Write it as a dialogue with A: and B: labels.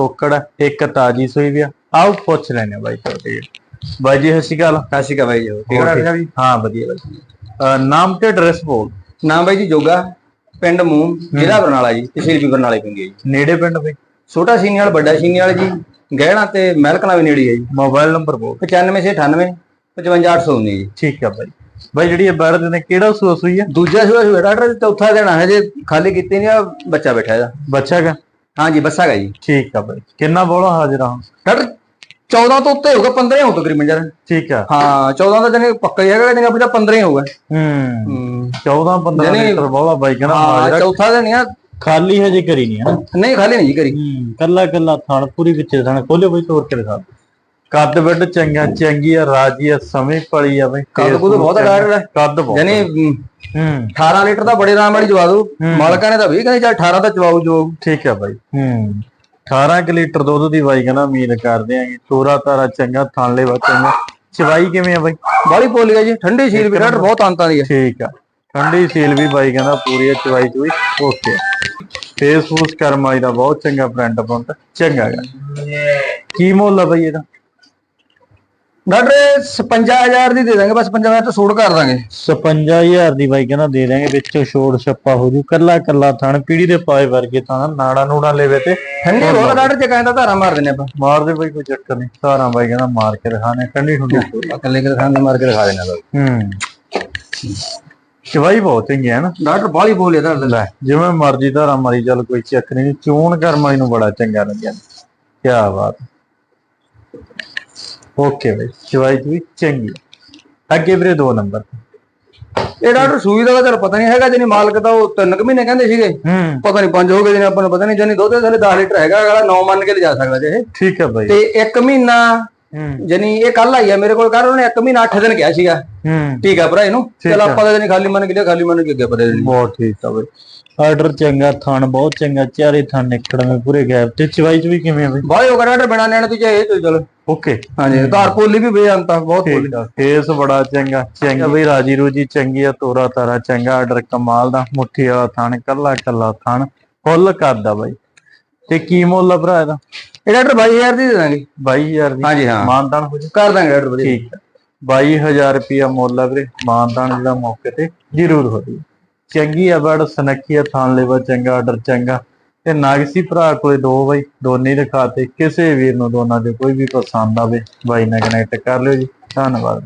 A: ਟੋਕੜ ਇੱਕ ਤਾਜੀ ਸੂਈ ਵੀ ਆ। ਆਓ ਪੁੱਛ ਲੈਣੇ ਬਾਈ ਤੁਹਾਡੇ ਬਾਈ ਜੀ ਸਤਿ ਸ਼੍ਰੀ ਅਕਾਲ।
B: ਸਤਿ ਸ਼੍ਰੀ ਅਕਾਲ ਬਾਈ ਜੀ। ਠੀਕ
A: ਹੋਰ
B: ਹੈ
A: ਠੀਕ?
B: ਰਾਜਾ ਜੀ?
A: ਹਾਂ ਵਧੀਆ ਬਾਈ ਅਹ ਨਾਮ ਤੇ ਐਡਰੈਸ ਬੋਲ।
B: ਨਾਮ ਬਾਈ ਜੀ ਜੋਗਾ ਪਿੰਡ ਮੂਮ ਜ਼ਿਲ੍ਹਾ ਬਰਨਾਲਾ ਜੀ ਤਹਿਸੀਲ ਵੀ ਬਰਨਾਲੇ ਪੈਂਦੀ ਹੈ ਜੀ।
A: ਨੇੜੇ ਪਿੰਡ ਬਾਈ?
B: ਛੋਟਾ ਸੀਨੀਵਾਲ ਵੱਡਾ ਸੀਨੀਵਾਲ ਜੀ ਗਹਿਣਾ ਤੇ ਮਹਿਲਕਣਾ ਵੀ ਨੇੜੇ ਹੈ ਜੀ।
A: ਮੋਬਾਈਲ ਨੰਬਰ ਬੋਲ।
B: 95 ਸੇ 98 55819 ਜੀ।
A: ਠੀਕ ਆ ਬਾਈ। ਬਾਈ ਜਿਹੜੀ ਇਹ ਬਾਹਰ ਦੇ ਨੇ ਕਿਹੜਾ ਸੂਆ ਸੂਈ ਆ?
B: ਦੂਜਾ ਸੂਆ ਸੂਆ ਡਾਕਟਰ ਚੌਥਾ ਦੇਣਾ ਹੈ ਜੇ ਖਾਲੀ ਕੀਤੀ ਨਹੀਂ ਆ ਬੱਚਾ ਬੈਠਾ ਇਹਦਾ।
A: ਬੱਚਾ ਗਾ
B: ਹਾਂਜੀ ਬੱਸਾ ਗਾ ਜੀ।
A: ਠੀਕ ਆ ਬਾਈ। ਕਿੰਨਾ ਬੋਲਾ ਹਾਜ਼ਰ ਆ
B: ਡਾਕਟਰ 14 ਤੋਂ ਉੱਤੇ ਹੋਊਗਾ 15 ਹੋ ਤਕਰੀਬਨ ਜਰ
A: ਠੀਕ ਆ।
B: ਹਾਂ 14 ਦਾ ਜਨੇ ਪੱਕਾ ਹੀ ਹੈਗਾ ਜਨੇ ਆਪਣਾ 15 ਹੀ ਹੋਊਗਾ।
A: ਹੂੰ।
B: ਹੂੰ।
A: 14 15
B: ਯਾਨੀ-
A: ਲੀਟਰ ਬੋਲਾ ਬਾਈ ਕਹਿੰਦਾ
B: ਹਾਂ। ਚੌਥਾ ਦੇਣੀ ਆ।
A: ਖਾਲੀ ਹਜੇ ਕਰੀ ਨਹੀਂ ਆ।
B: ਨਹੀਂ ਖਾਲੀ ਨਹੀਂ ਜੀ ਕਰੀ।
A: ਹੂੰ ਕੱਲਾ ਕੱਲਾ ਥਣ ਪੂਰੀ ਵਿੱਚ ਥਣ ਖੋਲੇ ਬਈ ਤੋੜ ਕੇ ਦਿਖਾ ਕੱਦ ਵੱਡ ਚੰਗਾ ਚੰਗੀ ਆ ਰਾਜੀ ਆ ਸਮੇਂ ਪਲੀ ਆ ਬਈ
B: ਕੱਦ ਕੁੱਦ ਬਹੁਤ ਆ ਡਾਕਟਰ ਦਾ।
A: ਕੱਦ ਬਹੁਤ ਹੂੰ।
B: 18 ਲੀਟਰ ਦਾ ਬੜੇ ਆਰਾਮ ਵਾਲੀ ਜਵਾ ਦੂ ਮਾਲਕਾਂ ਨੇ ਤਾਂ 20 ਕਹਿੰਦੇ ਚੱਲ 18 ਦਾ ਚਵਾਉ ਜੋ
A: ਠੀਕ ਆ ਬਾਈ। ਹੂੰ। 18 ਕਿ ਲੀਟਰ ਦੁੱਧ ਦੀ ਬਾਈ ਕਹਿੰਦਾ ਉਮੀਦ ਕਰਦੇ ਆਂਗੇ ਤੋਰਾ ਤਾਰਾ ਚੰਗਾ ਥਣ ਲੈ ਚੰਗਾ। ਚਵਾਈ ਕਿਵੇਂ ਆ ਬਾਈ?
B: ਬਾਲੀ ਪੋਲੀ ਆ ਜੀ ਠੰਡੀ ਸੀਲ ਵੀ ਡਾਕਟਰ ਬਹੁਤ ਅੰਤਾਂ ਦੀ ਹੈ
A: ਠੀਕ ਆ। ਠੰਡੀ ਸੀਲ ਵੀ ਬਾਈ ਕਹਿੰਦਾ ਪੂਰੀ ਆ ਚਵਾਈ ਚੂਈ ਓਕੇ ਫੇਸ ਫੂਸ ਕਰਮ ਵਾਲੀ ਦਾ ਬਹੁਤ ਚੰਗਾ ਪ੍ਰਿੰਟ ਪੁੰਟ ਚੰਗਾ ਗਾ। ਕੀ ਮੁੱਲ ਆ ਬਾਈ ਇਹਦਾ?
B: ਡਾਕਟਰ 55000 ਦੀ ਦੇ ਦਾਂਗੇ ਬਸ 55000 ਤੋਂ ਛੋੜ ਕਰ ਦਾਂਗੇ।
A: 55000 ਦੀ ਬਾਈ ਕਹਿੰਦਾ ਦੇ ਦਾਂਗੇ ਵਿੱਚੋਂ ਛੋੜ ਛੱਪਾ ਹੋ ਜੂ ਕੱਲਾ ਕੱਲਾ ਥਣ ਪੀੜੀ ਦੇ ਪਾਏ ਵਰਗੇ ਤਾਂ ਨਾੜਾ ਨੂੜਾ ਲੈਵੇ ਤੇ।
B: ਠੰਡੀ ਬਹੁਤ ਡਾਕਟਰ ਜੇ ਕਹਿੰਦਾ ਧਾਰਾ ਮਾਰ ਦਿੰਨੇ ਆਪਾਂ।
A: ਮਾਰ ਦੇ ਬਾਈ ਕੋਈ ਚੱਕਰ ਨਹੀਂ ਸਾਰਾ ਬਾਈ ਕਹਿੰਦਾ ਮਾਰ ਕੇ ਦਿਖਾਣੇ ਠੰਡੀ। ਠੰਡੀ
B: ਇਕੱਲੇ ਕਿਤੇ ਖਾਣ ਮਾਰ ਕੇ ਦਿਖਾ ਦੇਣਾ
A: ਹੂੰ। ਚਵਾਈ ਬਹੁਤ ਚੰਗੀ ਹੈ ਨਾ।
B: ਡਾਕਟਰ ਬਾਲੀ ਬੋਲੀ ਤੁਹਾਡੇ
A: ਲੈ ਜਿਵੇਂ ਮਰਜ਼ੀ ਧਾਰਾ ਮਾਰੀ ਚੱਲ ਕੋਈ ਚੱਕ ਨਹੀਂ ਚੂਨ ਕਰਮ ਵਾਲੀ ਨੂੰ ਬੜਾ ਚੰਗਾ ਲੱਗਿਆ। ਕੀ ਬਾਤ। ਓਕੇ ਬਾਈ ਚਵਾਈ ਵੀ ਚੰਗੀ। ਅੱਗੇ ਵੀਰੇ ਦੋ ਨੰਬਰ
B: ਇਹ ਡਾਕਟਰ ਸੂਈ ਦਾ ਤਾਂ ਪਤਾ ਨਹੀਂ ਹੈਗਾ ਜਿਹਨੇ ਮਾਲਕ ਤਾਂ ਉਹ ਤਿੰਨ ਕੁ ਮਹੀਨੇ ਕਹਿੰਦੇ ਸੀਗੇ ਪਤਾ ਨਹੀਂ ਪੰਜ ਹੋ ਗਏ ਜਿਹਨੇ ਆਪਾਂ ਨੂੰ ਪਤਾ ਨਹੀਂ ਜਾਨੀ ਦੁੱਧ ਥੱਲੇ 10 ਲੀਟਰ ਹੈਗਾ ਅਗਲਾ 9 ਮੰਨ ਕੇ ਲਿਜਾ ਸਕਦਾ ਜੇ ਇਹ।
A: ਠੀਕ ਹੈ ਬਾਈ
B: ਤੇ ਇੱਕ ਮਹੀਨਾ ਜਾਨੀ ਇਹ ਕੱਲ ਆਈ ਆ ਮੇਰੇ ਕੋਲ ਕਰ ਉਹਨੇ ਇੱਕ ਮਹੀਨਾ 8 ਦਿਨ ਕਿਹਾ ਸੀਗਾ। ਠੀਕ ਆ ਭਰਾ ਇਹਨੂੰ। ਚਲ। ਆਪਾਂ ਤਾਂ ਜਾਨੀ ਖਾਲੀ ਮੰਨ ਕੇ ਲਿਆ ਖਾਲੀ ਮੰਨ ਕੇ ਅੱਗੇ ਪਰੇ
A: ਬਹੁਤ ਠੀਕ ਆ ਬਈ। ਆਰਡਰ ਚੰਗਾ ਥਣ ਬਹੁਤ ਚੰਗਾ ਚਾਰੇ ਥਣ ਨਿਕੜਵੇਂ ਪੂਰੇ ਗੈਪ ਤੇ। ਚਵਾਈ ਚ ਵੀ ਕਿਵੇਂ ਆ ਬਈ?
B: ਬਾਈ ਉਹ ਡਾਕਟਰ ਬਿਨਾ ਲੈਣ ਤੂੰ ਚਾਹੇ ਤੂੰ ਚਲ।
A: ਓਕੇ
B: ਹਾਂਜੀ ਧਾਰ ਪੋਲੀ ਵੀ ਬੇਅੰਤ ਬਹੁਤ ਪੋਲੀ
A: ਆ ਫੇਸ ਬੜਾ ਚੰਗਾ ਚੰਗਾ। ਬਈ। ਰਾਜੀ ਰੂਜੀ ਚੰਗੀ ਆ ਤੋਰਾ ਤਾਰਾ ਚੰਗਾ ਆਰਡਰ ਕਮਾਲ ਦਾ। ਮੁੱਠੀ ਵਾਲਾ ਥਣ ਕੱਲਾ ਕੱਲਾ ਥਣ। ਫੁੱਲ ਕਰਦਾ ਬਾਈ। ਤੇ ਕੀ ਮੁੱਲ ਆ ਭਰਾ ਇਹਦਾ?
B: ਇਹ ਡਾਕਟਰ 22000 ਦੀ ਦੇ ਦਾਂਗੇ।
A: 22000 ਦੀ?
B: ਹਾਂਜੀ ਹਾਂ।
A: ਮਾਨਦਾਨ ਹੋ ਜਾ?
B: ਕਰ ਦਾਂਗੇ ਡਾਕਟਰ ਵਧੀਆ।
A: ਠੀਕ ਹੈ। 22000 ਰੁਪਿਆ ਮੁੱਲ ਆ ਵੀਰੇ ਮਾਨਦਾਨ ਜਿਹੜਾ ਮੌਕੇ ਤੇ ਜ਼ਰੂਰ ਹੋ ਜੀ। ਚੰਗੀ ਆ ਬੜ ਸਨੱਖੀ ਆ ਥਾਨ ਲੈਵਾ ਚੰਗਾ ਆਰਡਰ ਚੰਗਾ। ਤੇ ਨਾਗਸੀ ਭਰਾ ਕੋਲੇ ਦੋ ਬਾਈ ਦੋਨੇ ਦਿਖਾਤੇ ਕਿਸੇ ਵੀਰ ਨੂੰ ਦੋਨਾਂ ਦੇ ਕੋਈ ਵੀ ਪਸੰਦ ਆਵੇ ਬਾਈ ਨਾਲ ਕਨੈਕਟ ਕਰ ਲਿਓ ਜੀ। ਧੰਨਵਾਦ।